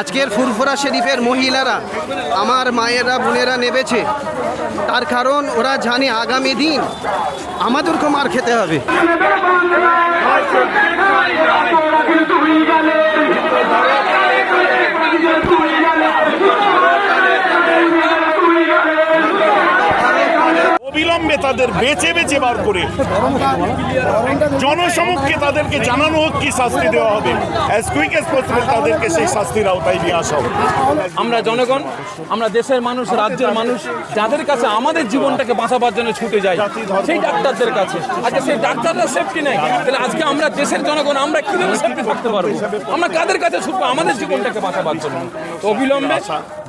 আজকের ফুরফুরা শরীফের মহিলারা, আমার মায়েরা, বোনেরা নেবেছে। তার কারণ ওরা জানে আগামী দিন আমাদের কুমার খেতে হবে। অবিলম্বে তাদের বেছে বেছে বার করে। জনসমক্ষে তাদেরকে জানানো হোক কি শাস্তি দেওয়া হবে। অ্যাজ কুইক অ্যাজ পসিবল তাদেরকে সেই শাস্তির আওতায় নিয়ে আসা হোক। আমরা জনগণ, আমরা দেশের মানুষ, রাজ্যের মানুষ, যাদের কাছে আমাদের জীবনটাকে বাঁচাবার জন্য ছুটে যাই, সেই ডাক্তারদের কাছে। আজকে সেই ডাক্তাররা সেফটি নেই তাহলে আজকে আমরা দেশের জনগণ, আমরা কীভাবে সেফটি থাকতে পারব? আমরা কাদের কাছে ছুটবো? আমাদের জীবনটাকে বাঁচাবার জন্য। অবিলম্বে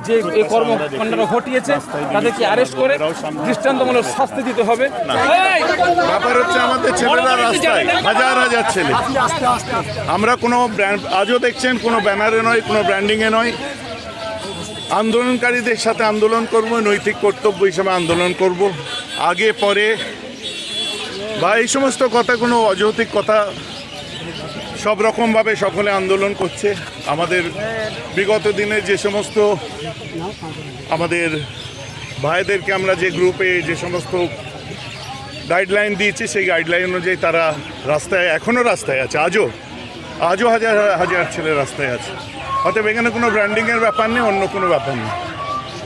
যে এই কর্মকাণ্ডটা ঘটিয়েছে তাদেরকে অ্যারেস্ট করে দৃষ্টান্তমূলক শাস্তি দিতে হবে। ব্যাপার হচ্ছে আমাদের ছেলেরা রাস্তায় হাজার হাজার ছেলে। আমরা কোনো ব্র্যান্ড আজও দেখছেন কোনো ব্যানারে নয় কোনো ব্র্যান্ডিংয়ে নয়। আন্দোলনকারীদের সাথে আন্দোলন করব নৈতিক কর্তব্য হিসেবে আন্দোলন করব। আগে পরে বা এই সমস্ত কথা কোনো অযৌক্তিক কথা সব রকমভাবে সকলে আন্দোলন করছে। আমাদের বিগত দিনে যে সমস্ত আমাদের ভাইদেরকে আমরা যে গ্রুপে যে সমস্ত গাইডলাইন দিয়েছি, সেই গাইডলাইন অনুযায়ী তারা রাস্তায় এখনও রাস্তায় আছে, আজও আজও হাজার হাজার ছেলে রাস্তায় আছে। অতএব এখানে কোনো ব্র্যান্ডিংয়ের ব্যাপার নেই, অন্য কোনো ব্যাপার নেই।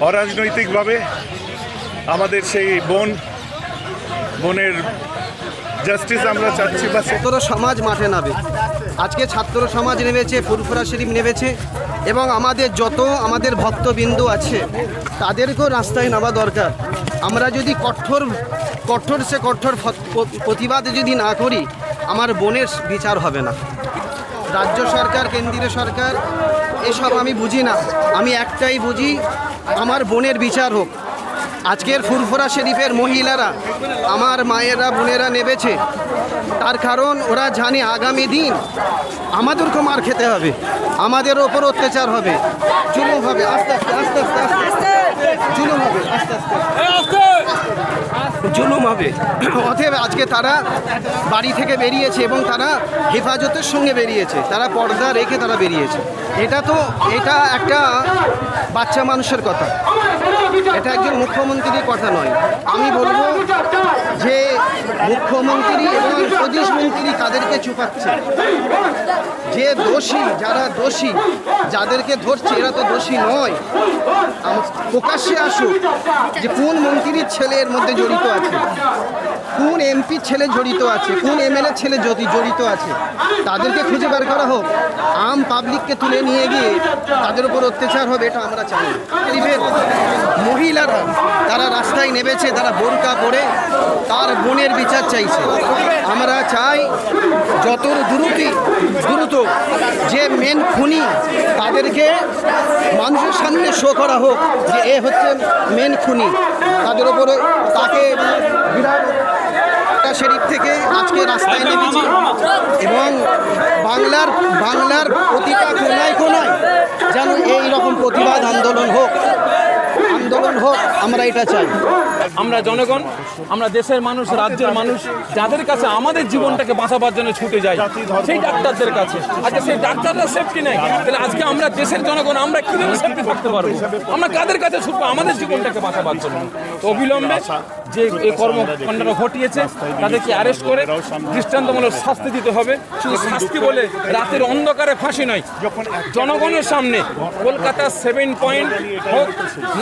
অরাজনৈতিকভাবে আমাদের সেই বোন বোনের জাস্টিস আমরা চাচ্ছি বা ছাত্র সমাজ মাঠে নামে। আজকে ছাত্র সমাজ নেমেছে, ফুরফুরা শরীফ নেমেছে এবং আমাদের যত আমাদের ভক্তবিন্দু আছে, তাদেরকেও রাস্তায় নামা দরকার। আমরা যদি কঠোর কঠোর সে কঠোর প্রতিবাদ যদি না করি, আমার বোনের বিচার হবে না। রাজ্য সরকার, কেন্দ্রীয় সরকার, এসব আমি বুঝি না। আমি একটাই বুঝি, আমার বোনের বিচার হোক। আজকের ফুরফুরা শরীফের মহিলারা আমার মায়েরা, বোনেরা নেবেছে। তার কারণ ওরা জানে আগামী দিন আমাদেরকে মার খেতে হবে, আমাদের ওপর অত্যাচার হবে। জুলুম হবে। আস্তে আস্তে আস্তে আস্তে আস্তে আস্তে জুলুম হবে আস্তে আস্তে জুলুম হবে অতএব আজকে তারা বাড়ি থেকে বেরিয়েছে এবং তারা হেফাজতের সঙ্গে বেরিয়েছে। তারা পর্দা রেখে তারা বেরিয়েছে। এটা তো, এটা একটা বাচ্চা মানুষের কথা। এটা একজন মুখ্যমন্ত্রীর কথা নয়। আমি বলব যে মুখ্যমন্ত্রী এবং প্রদেশ মন্ত্রী কাদেরকে চুপাচ্ছে? যে দোষী, যারা দোষী, যাদেরকে ধরছে, এরা তো দোষী নয়। প্রকাশ্যে আসুক যে কোন মন্ত্রীর ছেলে এর মধ্যে জড়িত আছে। কোন এমপি ছেলে জড়িত আছে? কোন এমএলএ ছেলে যদি জড়িত আছে? তাদেরকে খুঁজে বার করা হোক। আম পাবলিককে তুলে নিয়ে গিয়ে তাদের উপর অত্যাচার হবে, এটা আমরা চাই। মহিলারা তারা রাস্তায় নেমেছে, তারা বোরকা পরে তার বোনের বিচার চাইছে। আমরা চাই যত দ্রুত দ্রুত যে মেন খুনি তাদেরকে মানুষের সামনে শো করা হোক যে এ হচ্ছে মেন খুনি। তাদের উপরে তাকে বিরাট শরীফ থেকে আজকে রাস্তায় নেমেছি। এবং বাংলার বাংলার প্রতিটা কোনায় কোনায় যেন এই রকম প্রতিবাদ আন্দোলন হোক। আন্দোলন হোক, আমরা এটা চাই। আমরা জনগণ, আমরা দেশের মানুষ, রাজ্যের মানুষ, যাদের কাছে আমাদের জীবনটাকে বাঁচাবার জন্য ছুটে যাই, সেই ডাক্তারদের কাছে। আজকে সেই ডাক্তাররা সেফটি নেই তাহলে আজকে আমরা দেশের জনগণ, আমরা কীভাবে সেফটি থাকতে পারব? আমরা কাদের কাছে ছুটবো? আমাদের জীবনটাকে বাঁচাবার জন্য। অবিলম্বে যে এই কর্মকাণ্ডটা ঘটিয়েছে, তাদেরকে অ্যারেস্ট করে দৃষ্টান্তমূলক শাস্তি দিতে হবে। শুধু শাস্তি বলে রাতের অন্ধকারে ফাঁসি নয়, জনগণের সামনে কলকাতা সেভেন পয়েন্ট হোক,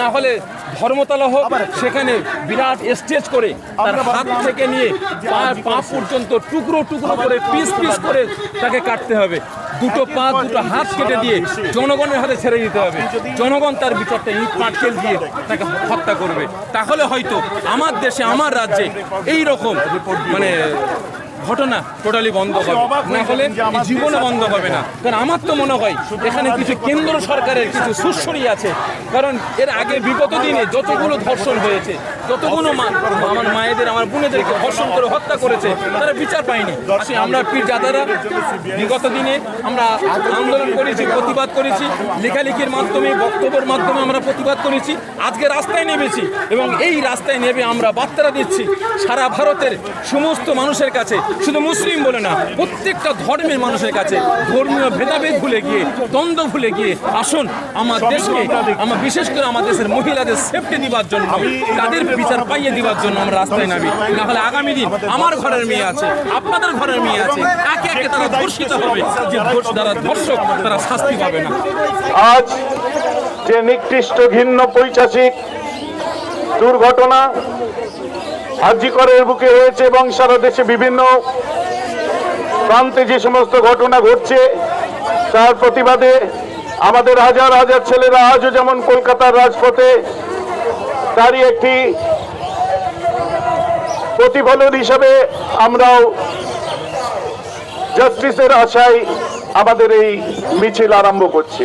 না হলে ধর্মতলা হোক সেখানে বিরাট স্টেজ করে তার হাত থেকে নিয়ে পা পা পর্যন্ত টুকরো টুকরো করে পিস পিস করে তাকে কাটতে হবে। দুটো পা দুটো হাত কেটে দিয়ে জনগণের হাতে ছেড়ে দিতে হবে। জনগণ তার বিচারটা ইট পাটকেল দিয়ে তাকে হত্যা করবে। তাহলে হয়তো আমার দেশে আমার রাজ্যে এই রকম মানে ঘটনা টোটালি বন্ধ হবে। না হলে জীবনে বন্ধ হবে না। কারণ আমার তো মনে হয় এখানে কিছু কেন্দ্র সরকারের কিছু সুস্বরী আছে। কারণ এর আগে বিগত দিনে যতগুলো ধর্ষণ হয়েছে যতগুলো মা- আমার মায়েদের আমার বোনেদেরকে ধর্ষণ করে হত্যা করেছে তারা বিচার পায়নি। আমরা পীর যাদারা বিগত দিনে আমরা আন্দোলন করেছি প্রতিবাদ করেছি লেখালেখির মাধ্যমে বক্তব্যের মাধ্যমে আমরা প্রতিবাদ করেছি। আজকে রাস্তায় নেমেছি এবং এই রাস্তায় নেমে আমরা বার্তারা দিচ্ছি সারা ভারতের সমস্ত মানুষের কাছে শুধু মুসলিম বলে না প্রত্যেকটা ধর্মের মানুষের কাছে ধর্মীয় ভেদাভেদ ভুলে গিয়ে দ্বন্দ্ব ভুলে গিয়ে আসুন আমার দেশকে আমার বিশেষ করে আমার দেশের মহিলাদের সেফটি দিবার জন্য তাদের বিচার পাইয়ে দিবার জন্য আমরা রাস্তায় নামি। না হলে আগামী দিন আমার ঘরের মেয়ে আছে আপনাদের ঘরের মেয়ে আছে একে একে তারা ধর্ষিত হবে। যে যারা ধর্ষক তারা শাস্তি পাবে না। আজ যে নিকৃষ্ট ঘিন্ন পৈশাচিক দুর্ঘটনা হাজিকরের বুকে হয়েছে এবং সারা দেশে বিভিন্ন প্রান্তে যে সমস্ত ঘটনা ঘটছে, তার প্রতিবাদে আমাদের হাজার হাজার ছেলেরা আজও যেমন কলকাতার রাজপথে তারই একটি প্রতিফলন হিসাবে আমরাও জাস্টিসের আশায় আমাদের এই মিছিল আরম্ভ করছি।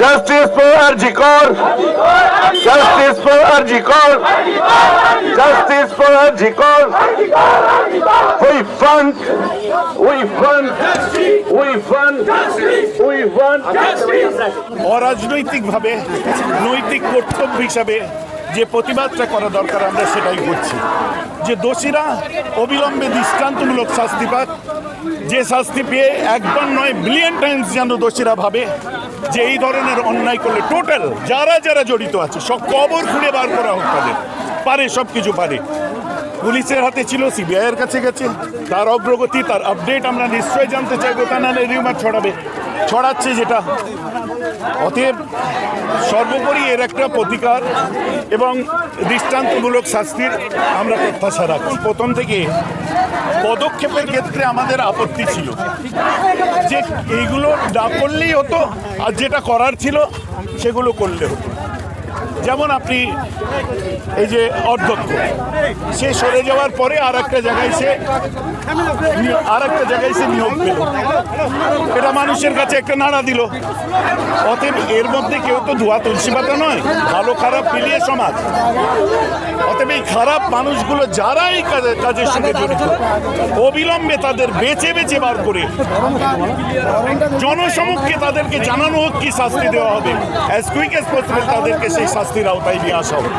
Justice for R G Kar justice for R G Kar justice for R G Kar we want we want we want we want অরাজনৈতিকভাবে, নৈতিক কর্তব্য হিসাবে যে প্রতিবাদটা করা দরকার আমরা সেটাই করছি। যে দোষীরা অবিলম্বে দৃষ্টান্তমূলক শাস্তি পাক, যে শাস্তি পেয়ে একবার নয় বিলিয়ন টাইমস যেন দোষীরা ভাবে যে এই ধরনের অন্যায় করলে টোটাল যারা যারা জড়িত আছে, সব কবর খুঁড়ে বার করা হোক তাদের। পারে সব কিছু পারে। পুলিশের হাতে ছিল, সিবিআইয়ের কাছে গেছে। তার অগ্রগতি, তার আপডেট আমরা নিশ্চয়ই জানতে চাইব। তা নাহলে রিউমার ছড়াবে। ছড়াচ্ছে যেটা। অতএব সর্বোপরি এর একটা প্রতিকার এবং দৃষ্টান্তমূলক শাস্তির আমরা প্রত্যাশা রাখি প্রথম থেকে পদক্ষেপের ক্ষেত্রে আমাদের আপত্তি ছিল যে এইগুলো না করলেই হতো আর যেটা করার ছিল সেগুলো করলে হতো। যেমন আপনি এই যে অধ্যক্ষ, সে সরে যাওয়ার পরে আর একটা জায়গায় সে আর একটা জায়গায় সে নিয়োগ পেল। এটা মানুষের কাছে একটা নাড়া দিল। অতএব এর মধ্যে কেউ তো ধোয়া তুলসী পাতা নয়, ভালো খারাপ মিলিয়ে সমাজ। অতএব এই খারাপ মানুষগুলো যারা এই কাজে- কাজের সঙ্গে জড়িত, অবিলম্বে তাদের বেছে বেছে বার করে জনসমক্ষে তাদেরকে জানানো হোক কি শাস্তি দেওয়া হবে। অ্যাজ কুইক অ্যাজ পসিবল তাদেরকে সেই শাস্তির আওতায় নিয়ে আসা হোক